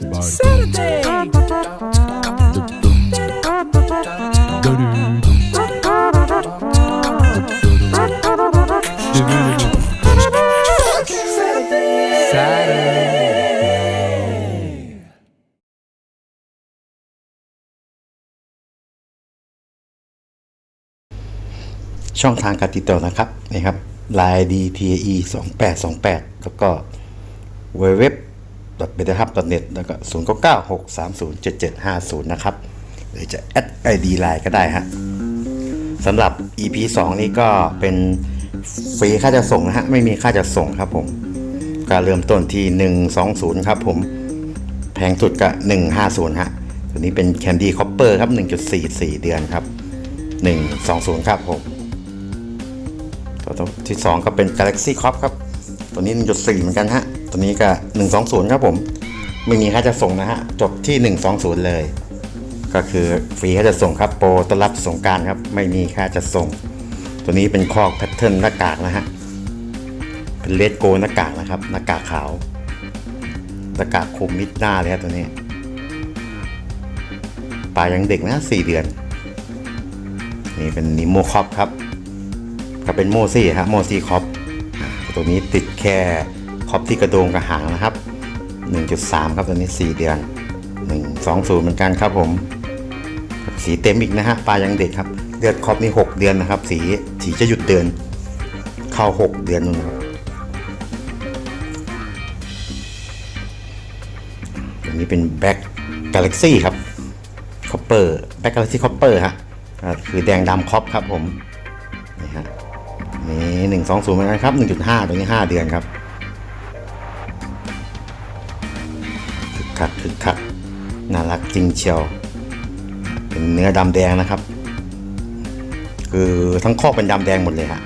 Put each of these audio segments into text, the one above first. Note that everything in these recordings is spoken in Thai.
ช่องทางการติดต่อนะครับนี่ครับ line dte 2 8 2 8 แล้วก็ w w w b e t a h u b net แล้วก็0 9 9 6 3 0 7 7 5 0 นะครับ หรือจะ add id line ก็ได้ฮะสำหรับ ep 2 นี้ก็เป็นฟรีค่าจะส่งนะฮะ ไม่มีค่าจะส่งครับผม ก็เริ่มต้นที่ 120 ครับผม แพงสุดก็ 150 ฮะ ตัวนี้เป็น Candy Copper ครับ 1.44 เดือนครับ 120 ครับผม ตัวที่ 2 ก็เป็น Galaxy Cop ครับ ตัวนี้ 1.4 เหมือนกันฮะ ตัวนี้ก็ 120 ครับผม ไม่มีค่าจะส่งนะฮะ จบที่ 120 เลย ก็คือฟรีค่าจะส่งครับโปรต้อนรับสงการครับ ไม่มีค่าจะส่ง ตัวนี้เป็นคอกแพทเทิร์นหน้ากากนะฮะ เป็นเลดโกหน้ากากนะครับ หน้ากากขาว หน้ากากคุมมิดหน้าเลยครับตัวนี้ปลายังเด็กนะสี่เดือน นี่เป็นนิโมคอปครับ ก็เป็นโมซี่ฮะโมซี่คอปตัวนี้ติดแค่ คอปที่กระโดงกระหางนะครับ 1.3 ครับตัวนี้ 4 เดือน 120 เหมือนกันครับผม สีเต็มอีกนะฮะปลายังเด็กครับเลือดคอปนี่6เดือนนะครับ สีสีจะหยุดเดิน เข้า 6 เดือนนู่นครับตัวนี้เป็นแบ็ k กาแล็กซี่ครับคอปเปอร์แบ็ k กาแล็กซี่คอปเปอร์ฮะคือแดงดำคอปครับผมนี่ฮะนี่หนึ่งสองศูนย์เหมือนกันครับหนึ่งจุดห้าตัวนี้ห้าเดือนครับ คึกคักน่ารักจริงเชียว เป็นเนื้อดำแดงนะครับ คือทั้งคอกเป็นดำแดงหมดเลยฮะ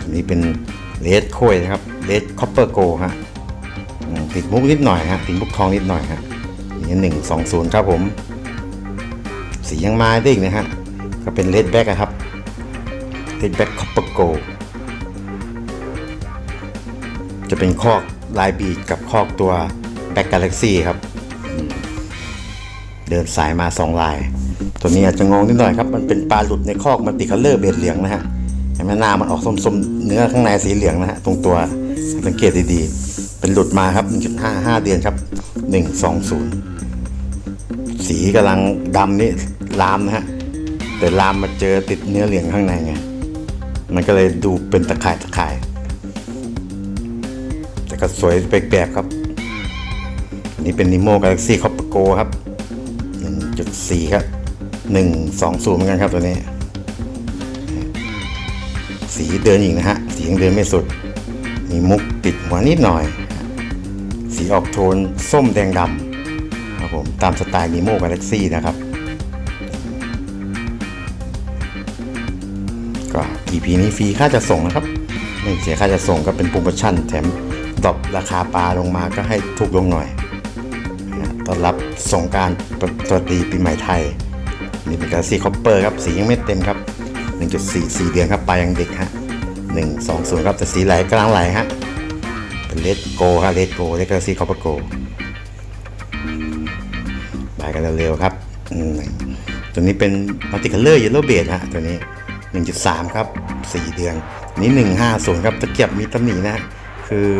ตัวนี้เป็นเลดโคยนะครับเลดคอปเปอร์โกฮะติดมุกนิดหน่อยฮะติดมุกทองนิดหน่อยฮะนี่หนึ่งสองศูนย์ครับผม สียังมาได้อีกนะฮะก็เป็นเลดแบ็กครับเลดแบ็กคอปเปอร์โกจะเป็นคอก ลายบีดกับคอกตัวแบ็กกาแล็กซี่ครับ เดินสายมาสองลาย ตัวนี้อาจจะงงนิดหน่อยครับ มันเป็นปลาหลุดในคอกมันติคัลเลอร์เบดเหลืองนะฮะเห็นไหมหน้ามันออกส้มๆ เนื้อข้างในสีเหลืองนะฮะตรงตัวสังเกตดีๆ เป็นหลุดมาครับ 1.5 5 เดือนครับ 120 สีกำลังดำนี่ลามนะฮะแต่ลามมาเจอติดเนื้อเหลืองข้างในไงมันก็เลยดูเป็นตะข่ายตะ ก็สวยแปลกๆครับ อันนี้เป็นนิโมกาแล็กซี่คอปโกครับ 1.4 ครับ 120เหมือนกันครับตัวนี้ สีเดินอีกนะฮะ สียังเดินไม่สุด มีมุกติดหัวนิดหน่อย สีออกโทนส้มแดงดำครับผมตามสไตล์ Nemo Galaxy นะครับก็ EP นี้ฟรีค่าจะส่งนะครับ ไม่เสียค่าจะส่งก็เป็นโปรโมชั่นแถม ดรอปราคาปลาลงมาก็ให้ถูกลงหน่อยต้อนรับสงกรารสวัสดีปีใหม่ไทย นี่เป็น Galaxy Copper ครับสียังไม่เต็มครับ 1.4 4 เดือนครับปลายังเด็กฮะ120ครับแต่สีไหลกลางไหลฮะเป็นเลดโกฮะเลดโกเลด Galaxy Copper Go ไปกันเร็วๆครับอืมตัวนี้เป็นมัลติคัลเลอร์เยลโล่เบดฮะตัวนี้ 1.3 ครับ 4 เดือน นี้ 150 ครับตะเกียบมีตำหนินะฮะ คือ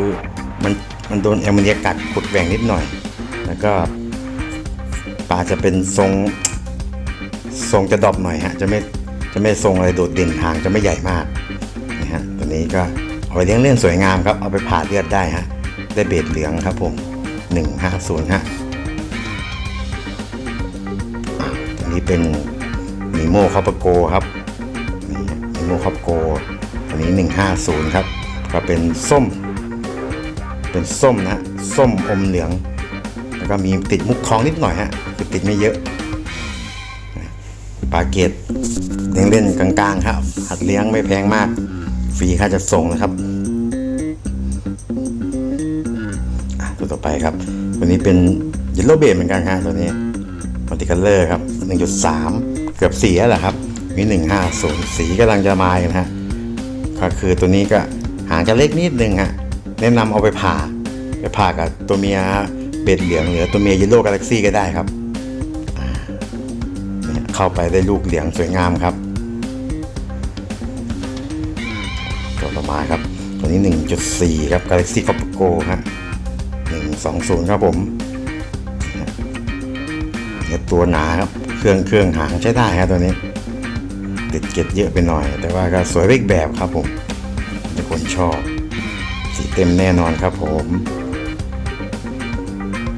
มันมันโดนแอมโมเนียกัดขุดแหว่งนิดหน่อย แล้วก็ปลาจะเป็นทรงทรงจะดอปหน่อยฮะจะไม่จะไม่ทรงอะไรโดดเด่นทางจะไม่ใหญ่มากนะฮะตัวนี้ก็เอาไปเลี้ยงเล่นสวยงามครับ เอาไปผ่าเลือดได้ฮะได้เบดเหลืองครับผม150ฮะอันนี้เป็นนิโมคอปโกครับนี่นิโมคอปโกอันนี้ 150 ครับ ก็เป็นส้ม เป็นส้มนะฮะส้มอมเหลือง แล้วก็มีติดมุกทองนิดหน่อยฮะคือติดไม่เยอะปลาเกตเลี้ยงเล่นกลางๆ ครับ หัดเลี้ยงไม่แพงมากฟรีค่าจะส่งนะครับตัวต่อไปครับ ตัวนี้เป็นเยลโลเบดเหมือนกันฮะตัวนี้มัลติคัลเลอร์ครับ 1.3 เกือบ4แล้วแหละครับ มี 150 สีกำลังจะมายนะฮะก็คือตัวนี้ก็หางจะเล็กนิดนึงฮะ แนะนำเอาไปผ่าไปผ่ากับตัวเมียเบ็ดเหลืองหรือตัวเมียยลโล่กาแล็กซี่ก็ได้ครับเข้าไปได้ลูกเหลืองสวยงามครับตัวต่อมาครับตัวนี้ 1.4 ครับ Galaxy c o p Go ฮะ120 ครับผมเนี่ยตัวหนาครับเครื่องเครื่องหางใช้ได้ครับตัวนี้ ติดเก็ดเยอะไปหน่อย แต่ว่าก็สวยไปอีกแบบครับผมทุกคนชอบ ต็มแน่นอนครับผม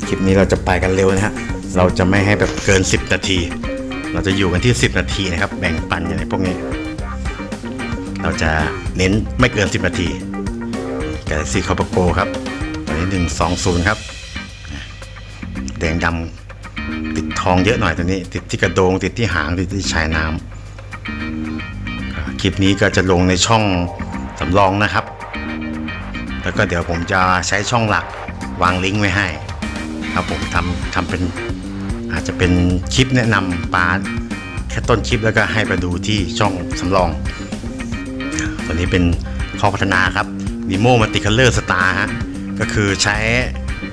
คลิปนี้เราจะไปกันเร็วนะฮะ เราจะไม่ให้แบบเกิน 10 นาที เราจะอยู่กันที่ 10 นาทีนะครับ แบ่งปันอย่างไรพวกนี้ เราจะเน้นไม่เกิน 10 นาที Galaxy c o p a g o ครับตัวนี้120ครับ แดงดำติดทองเยอะหน่อยตัวนี้ ติดที่กระโดง ติดที่หาง ติดที่ชายน้ำคลิปนี้ก็จะลงในช่องสำรองนะครับ แล้วก็เดี๋ยวผมจะใช้ช่องหลักวางลิงก์ไว้ให้ ครับผมทำทำเป็นอาจจะเป็นคลิปแนะนำปลาแค่ต้นคลิปแล้วก็ให้ไปดูที่ช่องสำรอง ตัวนี้เป็นข้อพัฒนาครับ Nemo Multicolor Star ฮะก็คือใช้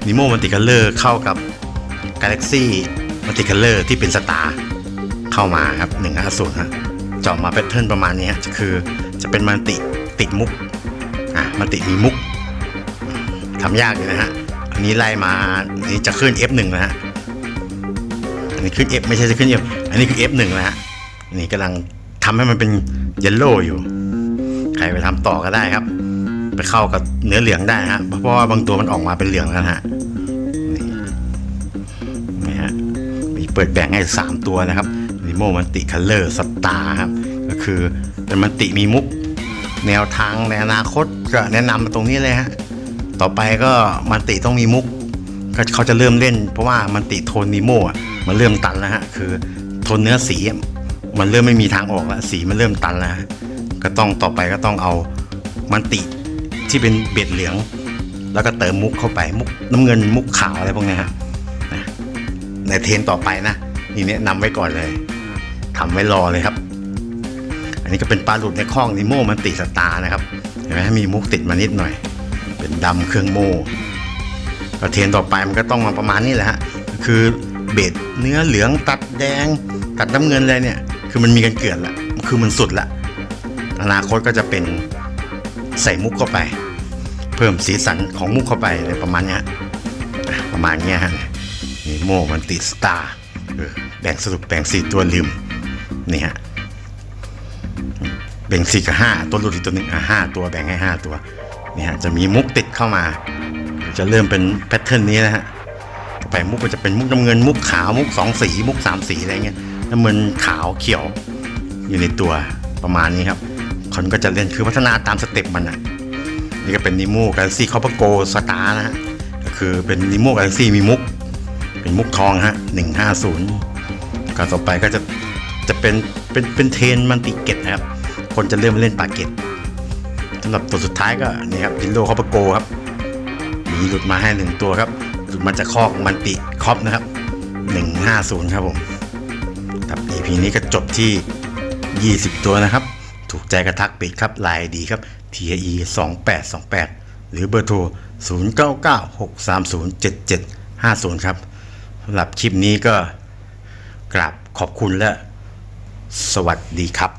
Nemo Multicolor เข้ากับ Galaxy Multicolor ที่เป็น Star เข้ามาครับ150ฮะเจาะมาแพทเทิร์นประมาณนี้ฮะคือจะเป็นมันติติดมุกอะมันติมีมุก ทำยากอยู่นะฮะ อันนี้ไล่มาอันนี้จะขึ้น F1 นะฮะ อันนี้ขึ้น F ไม่ใช่จะขึ้น F อันนี้คือ F1 นะฮะ อันนี่กำลังทำให้มันเป็นเยลโล่อยู่ ใครไปทำต่อก็ได้ครับ ไปเข้ากับเนื้อเหลืองได้ฮะ เพราะว่าบางตัวมันออกมาเป็นเหลืองแล้วนะฮะ นี่นี่ฮะ มีเปิดแบ่งให้ 3 ตัวนะครับนิโมมันติคัลเลอร์สตาร์ครับ ก็คือเป็นมันติมีมุกแนวทางในอนาคตก็แนะนำมาตรงนี้เลยฮะ ต่อไปก็มันติต้องมีมุกก็เขาจะเริ่มเล่น เพราะว่ามันติโทนนิโมอะมันเริ่มตันแล้วฮะคือโทนเนื้อสีมันเริ่มไม่มีทางออกแล้วสีมันเริ่มตันแล้วก็ต้องต่อไปก็ต้องเอามันติที่เป็นเบ็ดเหลือง แล้วก็เติมมุกเข้าไปมุกน้ำเงินมุกขาวอะไรพวกเนี้ยฮะนะในเทนต่อไปนะนี่แนะนำไว้ก่อนเลยทำไว้รอเลยครับ อันนี้ก็เป็นปลาหลุดในคลองนิโมมันติสตาร์นะครับเห็นไหมมีมุกติดมานิดหน่อย เป็นดำเครื่องโม่ก็เทรนต่อไปมันก็ต้องมาประมาณนี้แหละฮะคือเบ็ดเนื้อเหลืองตัดแดง ตัดน้ำเงินอะไรเนี่ย คือมันมีกันเกลื่อนละคือมันสุดละอนาคตก็จะเป็นใส่มุกเข้าไป เพิ่มสีสันของมุกเข้าไปอะไรประมาณเนี้ยอะประมาณเนี้ยฮะนี่โมมันติดสตาร์เออแบ่งสรุปแบ่งสี่ตัวลืมนี่ฮะแบ่งสี่กับห้าตัวหลุดอีกตัวหนึงอะห้าตัวแบ่งให้ห้าตัว นี่ฮะจะมีมุกติดเข้ามา จะเริ่มเป็นแพทเทิร์นนี้นะฮะต่อไปมุกก็จะเป็นมุกน้ำเงินมุกขาวมุกสองสีมุกสามสีอะไรเงี้ยน้ำเงินขาวเขียวอยู่ในตัวประมาณนี้ครับคนก็จะเล่นคือพัฒนาตามสเต็ปมันอะนี่ก็เป็นนิโมกาแล็กซี่คอปโกสตาร์นะฮะก็คือเป็นนิโมกาแล็กซี่มีมุก เป็นมุกทองฮะหนึ่งห้าศูนย์ก็ต่อไปก็จะจะเป็นเป็นเป็นเทนมันติเก็ตนะครับ คนจะเริ่มเล่นปาเก็ต สำหรับตัวสุดท้ายก็นี่ครับยินโดคอปโกครับมีหลุดมาให้หนึ่งตัวครับ หลุดมาจากคอกมันติคอปนะครับหนึ่งห้าศูนย์ครับผมครับ EP นี้ก็จบที่ 20 ตัวนะครับ ถูกใจกระทักปิดครับลน์ดีครับ TAE 2828 หรือเบอร์โทร 0996307750 ครับสำหรับคลิปนี้ก็กราบขอบคุณและสวัสดีครับ